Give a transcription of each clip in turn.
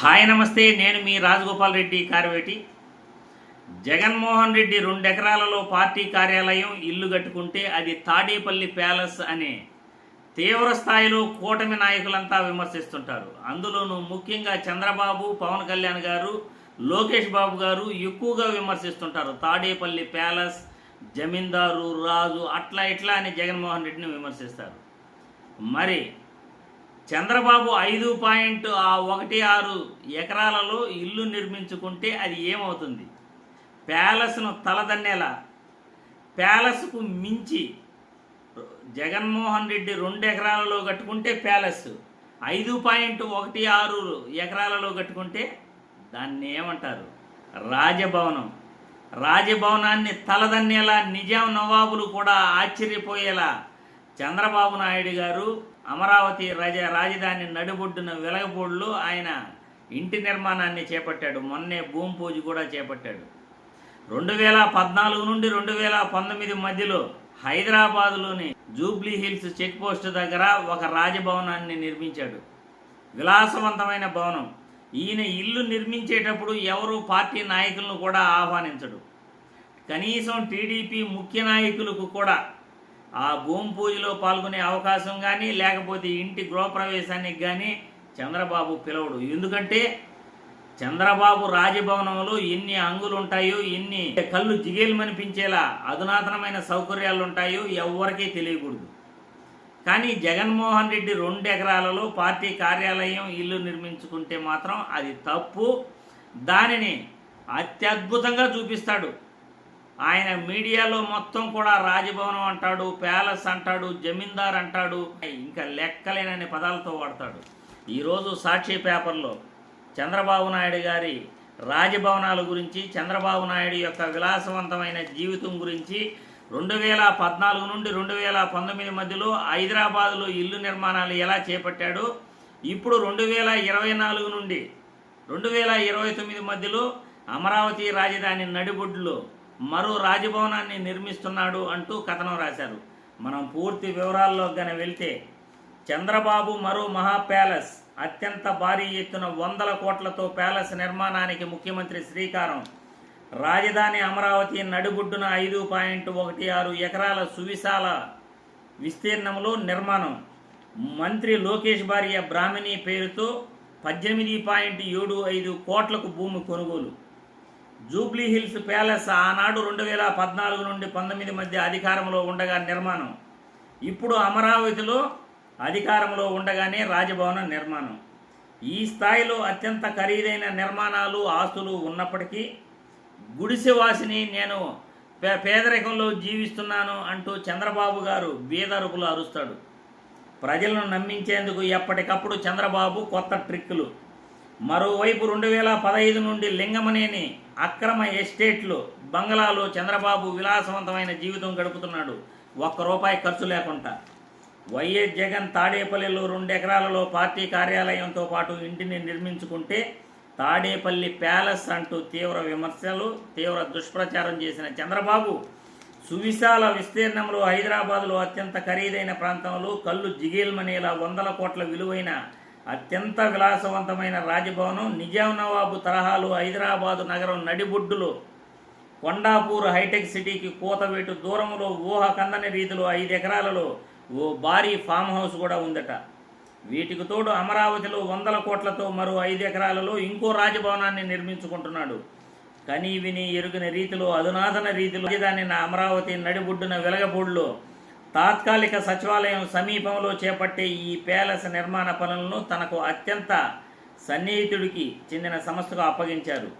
Hi నమస్తే నేను మీ రాజగోపాల్ రెడ్డి కార్వేటి. జగన్మోహన్ రెడ్డి రెండు ఎకరాలలో పార్టీ కార్యాలయం ఇల్లు కట్టుకుంటే అది తాడేపల్లి ప్యాలెస్ అనే తీవ్ర స్థాయిలో కూటమి నాయకులంతా విమర్శిస్తుంటారు. అందులోనూ ముఖ్యంగా చంద్రబాబు పవన్ కళ్యాణ్ గారు లోకేష్ బాబు గారు ఎక్కువగా విమర్శిస్తుంటారు. తాడేపల్లి ప్యాలెస్ జమీందారు రాజు అట్లా ఇట్లా అని జగన్మోహన్ రెడ్డిని విమర్శిస్తారు. మరి చంద్రబాబు ఐదు పాయింట్ ఆ ఒకటి ఆరు ఎకరాలలో ఇల్లు నిర్మించుకుంటే అది ఏమవుతుంది? ప్యాలెస్ను తలదన్నేలా ప్యాలెస్కు మించి జగన్మోహన్ రెడ్డి రెండు ఎకరాలలో కట్టుకుంటే ప్యాలెస్ ఐదు పాయింట్ ఒకటి ఆరు ఎకరాలలో కట్టుకుంటే దాన్ని ఏమంటారు? రాజభవనం. రాజభవనాన్ని తలదన్నేలా నిజాం నవాబులు కూడా ఆశ్చర్యపోయేలా చంద్రబాబు నాయుడు గారు అమరావతి రాజ రాజధాని నడిబొడ్డున వెలగపూడిలో ఆయన ఇంటి నిర్మాణాన్ని చేపట్టాడు. మొన్నే భూమి పూజ కూడా చేపట్టాడు. రెండు వేల పద్నాలుగు నుండి రెండు వేల పంతొమ్మిది మధ్యలో హైదరాబాదులోని జూబ్లీ హిల్స్ చెక్ పోస్ట్ దగ్గర ఒక రాజభవనాన్ని నిర్మించాడు. విలాసవంతమైన భవనం. ఈయన ఇల్లు నిర్మించేటప్పుడు ఎవరు పార్టీ నాయకులను కూడా ఆహ్వానించడు. కనీసం టీడీపీ ముఖ్య నాయకులకు కూడా ఆ భూమి పూజలో పాల్గొనే అవకాశం కానీ లేకపోతే ఇంటి గృహప్రవేశానికి కానీ చంద్రబాబు పిలవడు. ఎందుకంటే చంద్రబాబు రాజభవనంలో ఎన్ని అంగులు ఉంటాయో ఎన్ని కళ్ళు జిగేలుమనిపించేలా అధునాతనమైన సౌకర్యాలు ఉంటాయో ఎవ్వరికీ తెలియకూడదు. కానీ జగన్మోహన్ రెడ్డి రెండు ఎకరాలలో పార్టీ కార్యాలయం ఇల్లు నిర్మించుకుంటే మాత్రం అది తప్పు. దానిని అత్యద్భుతంగా చూపిస్తాడు. ఆయన మీడియాలో మొత్తం కూడా రాజభవనం అంటాడు ప్యాలెస్ అంటాడు జమీందార్ అంటాడు ఇంకా లెక్కలేనని పదాలతో వాడతాడు. ఈరోజు సాక్షి పేపర్లో చంద్రబాబు నాయుడు గారి రాజభవనాల గురించి చంద్రబాబు నాయుడు యొక్క విలాసవంతమైన జీవితం గురించి రెండు వేల పద్నాలుగు నుండి రెండు వేల పంతొమ్మిది మధ్యలో హైదరాబాదులో ఇల్లు నిర్మాణాలు ఎలా చేపట్టాడు ఇప్పుడు రెండు వేల ఇరవై నాలుగు నుండి రెండు వేల ఇరవై తొమ్మిది మధ్యలో అమరావతి రాజధాని నడిబొడ్డులో మరో రాజభవనాన్ని నిర్మిస్తున్నాడు అంటూ కథనం రాశారు. మనం పూర్తి వివరాల్లో గన వెళ్తే చంద్రబాబు మరో మహా ప్యాలెస్ అత్యంత భారీ ఎత్తున వందల కోట్లతో ప్యాలెస్ నిర్మాణానికి ముఖ్యమంత్రి శ్రీకారం. రాజధాని అమరావతి నడుబుడ్డున ఐదు పాయింట్ ఒకటి ఆరు ఎకరాల సువిశాల విస్తీర్ణంలో నిర్మాణం. మంత్రి లోకేష్ భార్య బ్రాహ్మిణి పేరుతో పద్దెనిమిది పాయింట్ ఏడు ఐదు కోట్లకు భూమి కొనుగోలు. జూబ్లీ హిల్స్ ప్యాలెస్ ఆనాడు రెండు వేల పద్నాలుగు నుండి పంతొమ్మిది మధ్య అధికారంలో ఉండగా నిర్మాణం. ఇప్పుడు అమరావతిలో అధికారంలో ఉండగానే రాజభవన నిర్మాణం. ఈ స్థాయిలో అత్యంత ఖరీదైన నిర్మాణాలు ఆస్తులు ఉన్నప్పటికీ గుడిసెవాసిని నేను పే పేదరికంలో జీవిస్తున్నాను అంటూ చంద్రబాబు గారు బీదరుపులు అరుస్తాడు. ప్రజలను నమ్మించేందుకు ఎప్పటికప్పుడు చంద్రబాబు కొత్త ట్రిక్కులు మరోవైపు రెండు వేల పదహైదు నుండి లింగమనేని అక్రమ ఎస్టేట్లు బంగ్లాలో చంద్రబాబు విలాసవంతమైన జీవితం గడుపుతున్నాడు. ఒక్క రూపాయి ఖర్చు లేకుండా. వైఎస్ జగన్ తాడేపల్లిలో రెండు ఎకరాలలో పార్టీ కార్యాలయంతో పాటు ఇంటిని నిర్మించుకుంటే తాడేపల్లి ప్యాలెస్ అంటూ తీవ్ర విమర్శలు తీవ్ర దుష్ప్రచారం చేసిన చంద్రబాబు సువిశాల విస్తీర్ణంలో హైదరాబాదులో అత్యంత ఖరీదైన ప్రాంతంలో కళ్ళు జిగేల్మనేలా వందల కోట్ల విలువైన అత్యంత విలాసవంతమైన రాజభవనం నిజాం నవాబు తరహాలో హైదరాబాదు నగరం నడిబొడ్డులో కొండాపూర్ హైటెక్ సిటీకి కూతవేటు దూరంలో ఊహ కందని రీతిలో ఐదు ఎకరాలలో ఓ భారీ ఫామ్ హౌస్ కూడా ఉందట. వీటికి తోడు అమరావతిలో వందల కోట్లతో మరో ఐదు ఎకరాలలో ఇంకో రాజభవనాన్ని నిర్మించుకుంటున్నాడు. కనీ విని ఎరుగిన రీతిలో అధునాతన రీతిలో రాజధాని అమరావతి నడిబొడ్డున వెలగపూడిలో తాత్కాలిక సచివాలయం సమీపంలో చేపట్టే ఈ ప్యాలెస్ నిర్మాణ పనులను తనకు అత్యంత సన్నిహితుడికి చెందిన సంస్థకు అప్పగించారు.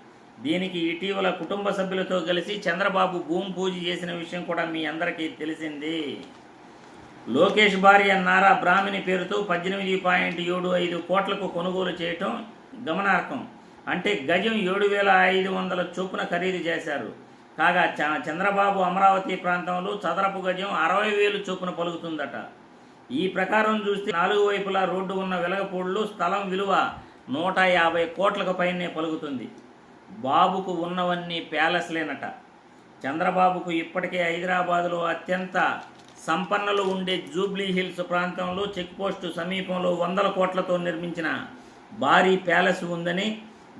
దీనికి ఇటీవల కుటుంబ సభ్యులతో కలిసి చంద్రబాబు భూమి పూజ చేసిన విషయం కూడా మీ అందరికీ తెలిసింది. లోకేష్ భార్య నారా బ్రాహ్మిణి పేరుతో పద్దెనిమిది పాయింట్ ఏడు ఐదు కోట్లకు కొనుగోలు చేయటం గమనార్హం. అంటే గజం ఏడు వేల ఐదు వందల చొప్పున ఖరీదు చేశారు. కాగా చ- చంద్రబాబు అమరావతి ప్రాంతంలో చదరపు గజం అరవై వేలు చొప్పున పలుకుతుందట. ఈ ప్రకారం చూస్తే నాలుగు వైపులా రోడ్డు ఉన్న వెలగపూడిలో స్థలం విలువ నూట యాభై కోట్లకు పైనే పలుకుతుంది. బాబుకు ఉన్నవన్నీ ప్యాలెస్లేనట చంద్రబాబుకు ఇప్పటికే హైదరాబాదులో అత్యంత సంపన్నులు ఉండే జూబ్లీ హిల్స్ ప్రాంతంలో చెక్పోస్టు సమీపంలో వందల కోట్లతో నిర్మించిన భారీ ప్యాలెస్ ఉందని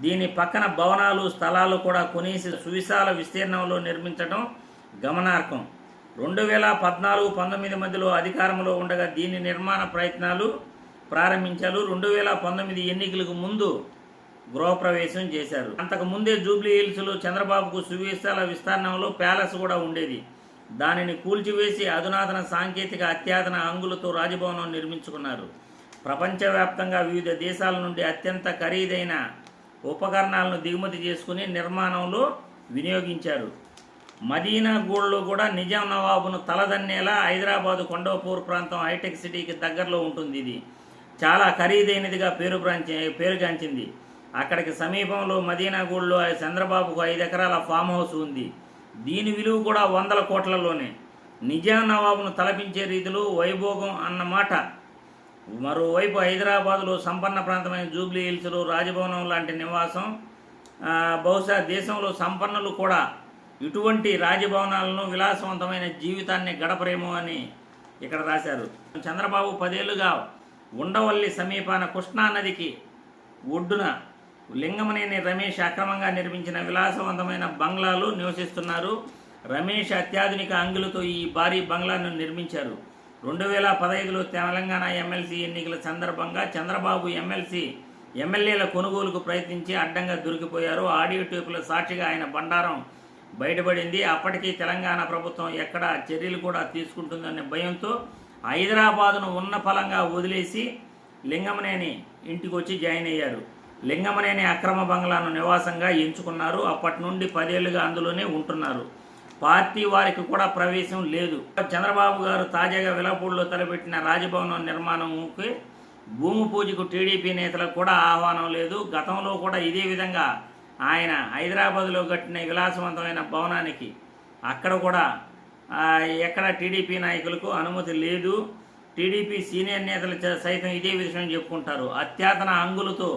దీని పక్కన భవనాలు స్థలాలు కూడా కొనేసి సువిశాల విస్తీర్ణంలో నిర్మించడం గమనార్హం. రెండు వేల పద్నాలుగు పంతొమ్మిది మధ్యలో అధికారంలో ఉండగా దీని నిర్మాణ ప్రయత్నాలు ప్రారంభించారు. రెండు వేల పంతొమ్మిది ఎన్నికలకు ముందు గృహప్రవేశం చేశారు. అంతకు ముందే జూబ్లీ హిల్స్లో చంద్రబాబుకు సువిశాల విస్తీర్ణంలో ప్యాలెస్ కూడా ఉండేది. దానిని కూల్చివేసి అధునాతన సాంకేతిక అత్యాధన అంగులతో రాజభవనం నిర్మించుకున్నారు. ప్రపంచవ్యాప్తంగా వివిధ దేశాల నుండి అత్యంత ఖరీదైన ఉపకరణాలను దిగుమతి చేసుకుని నిర్మాణంలో వినియోగించారు. మదీనా గూడలో కూడా నిజాం నవాబును తలదన్నేలా హైదరాబాదు కొండవపూర్ ప్రాంతం హైటెక్ సిటీకి దగ్గరలో ఉంటుంది ఇది. చాలా ఖరీదైనదిగా పేరు పేరుగాంచింది అక్కడికి సమీపంలో మదీనా మదీనాగూడలో చంద్రబాబుకు ఐదు ఎకరాల ఫామ్ హౌస్ ఉంది. దీని విలువ కూడా వందల కోట్లలోనే. నిజాం నవాబును తలపించే రీతిలో వైభోగం అన్నమాట మరోవైపు హైదరాబాదులో సంపన్న ప్రాంతమైన జూబ్లీ హిల్స్లో రాజభవనం లాంటి నివాసం బహుశా దేశంలో సంపన్నులు కూడా ఇటువంటి రాజభవనాలను విలాసవంతమైన జీవితాన్ని గడపరేమో అని ఇక్కడ రాశారు. చంద్రబాబు పదేళ్ళుగా ఉండవల్లి సమీపాన కృష్ణా నదికి ఒడ్డున లింగమనేని రమేష్ అక్రమంగా నిర్మించిన విలాసవంతమైన బంగ్లాలు నివసిస్తున్నారు. రమేష్ అత్యాధునిక అంగులతో ఈ భారీ బంగ్లాను నిర్మించారు. రెండు వేల పదహైదులో తెలంగాణ ఎమ్మెల్సీ ఎన్నికల సందర్భంగా చంద్రబాబు ఎమ్మెల్సీ ఎమ్మెల్యేల కొనుగోలుకు ప్రయత్నించి అడ్డంగా దొరికిపోయారు. ఆడియో టేపుల సాక్షిగా ఆయన బండారం బయటపడింది. అప్పటికీ తెలంగాణ ప్రభుత్వం ఎక్కడ చర్యలు కూడా తీసుకుంటుందనే భయంతో హైదరాబాదును ఉన్న ఫలంగా వదిలేసి లింగమనేని ఇంటికి వచ్చి జాయిన్ అయ్యారు. లింగమనేని అక్రమ బంగ్లాను నివాసంగా ఎంచుకున్నారు. అప్పటి నుండి పదేళ్ళుగా అందులోనే ఉంటున్నారు. పార్టీ వారికి కూడా ప్రవేశం లేదు. చంద్రబాబు గారు తాజాగా విలపూడిలో తలపెట్టిన రాజభవనం నిర్మాణంకి భూమి పూజకు టీడీపీ నేతలకు కూడా ఆహ్వానం లేదు. గతంలో కూడా ఇదే విధంగా ఆయన హైదరాబాద్లో కట్టిన విలాసవంతమైన భవనానికి అక్కడ కూడా ఎక్కడ టీడీపీ నాయకులకు అనుమతి లేదు. టీడీపీ సీనియర్ నేతలు సైతం ఇదే విషయం చెప్పుకుంటారు. అత్యాతన అంగులతో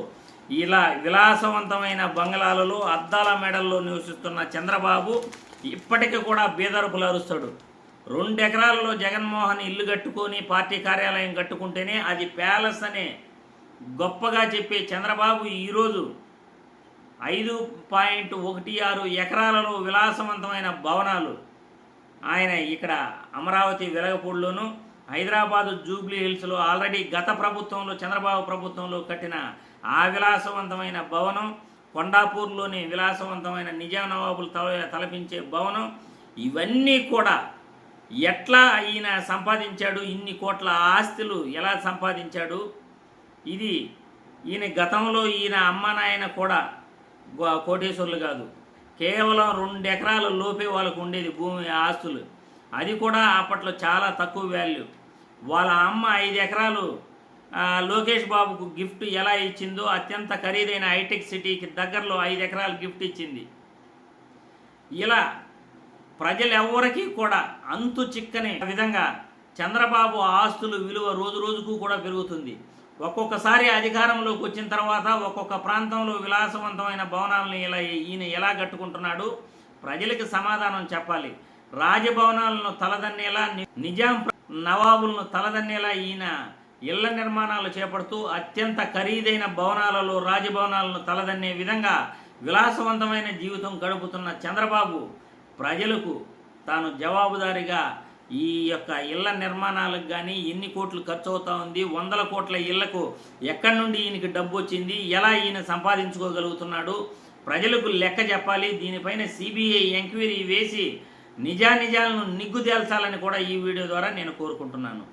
ఇలా విలాసవంతమైన బంగ్లాలలో అద్దాల మెడల్లో నివసిస్తున్న చంద్రబాబు ఇప్పటికీ కూడా బీదరుపులు అరుస్తాడు. రెండు ఎకరాలలో జగన్మోహన్ ఇల్లు కట్టుకొని పార్టీ కార్యాలయం కట్టుకుంటేనే అది ప్యాలెస్ అనే గొప్పగా చెప్పే చంద్రబాబు ఈరోజు ఐదు పాయింట్ ఒకటి ఆరు ఎకరాలలో విలాసవంతమైన భవనాలు ఆయన ఇక్కడ అమరావతి వెలగపూడిలోను హైదరాబాదు జూబ్లీ హిల్స్లో ఆల్రెడీ గత ప్రభుత్వంలో చంద్రబాబు ప్రభుత్వంలో కట్టిన ఆ విలాసవంతమైన భవనం కొండాపూర్లోని విలాసవంతమైన నిజాం నవాబులు తల తలపించే భవనం ఇవన్నీ కూడా ఎట్లా ఈయన సంపాదించాడు ఇన్ని కోట్ల ఆస్తులు ఎలా సంపాదించాడు? ఇది ఈయన గతంలో ఈయన అమ్మ నాయన కూడా కోటేశ్వరులు కోటేశ్వర్లు కాదు. కేవలం రెండు ఎకరాల లోపే వాళ్ళకు ఉండేది భూమి ఆస్తులు. అది కూడా అప్పట్లో చాలా తక్కువ వాల్యూ వాళ్ళ అమ్మ ఐదు ఎకరాలు లోకేష్ బాబుకు గిఫ్ట్ ఎలా ఇచ్చిందో అత్యంత ఖరీదైన హైటెక్ సిటీకి దగ్గరలో ఐదు ఎకరాలు గిఫ్ట్ ఇచ్చింది. ఇలా ప్రజలు కూడా అంతు చిక్కని విధంగా చంద్రబాబు ఆస్తులు విలువ రోజు రోజుకు కూడా పెరుగుతుంది. ఒక్కొక్కసారి అధికారంలోకి వచ్చిన తర్వాత ఒక్కొక్క ప్రాంతంలో విలాసవంతమైన భవనాలను ఇలా ఈయన ఎలా కట్టుకుంటున్నాడు? ప్రజలకు సమాధానం చెప్పాలి. రాజభవనాలను తలదన్నేలా నిజాం నవాబులను తలదన్నేలా ఈయన ఇళ్ళ నిర్మాణాలు చేపడుతూ అత్యంత ఖరీదైన భవనాలలో రాజభవనాలను తలదన్నే విధంగా విలాసవంతమైన జీవితం గడుపుతున్న చంద్రబాబు ప్రజలకు తాను జవాబుదారిగా ఈ యొక్క ఇళ్ళ నిర్మాణాలకు కానీ ఎన్ని కోట్లు ఖర్చు అవుతా ఉంది వందల కోట్ల ఇళ్ళకు ఎక్కడి నుండి ఈయనకి డబ్బు వచ్చింది ఎలా ఈయన సంపాదించుకోగలుగుతున్నాడు ప్రజలకు లెక్క చెప్పాలి దీనిపైన సిబిఐ ఎంక్వైరీ వేసి నిజానిజాలను నిగ్గుదేల్చాలని కూడా ఈ వీడియో ద్వారా నేను కోరుకుంటున్నాను.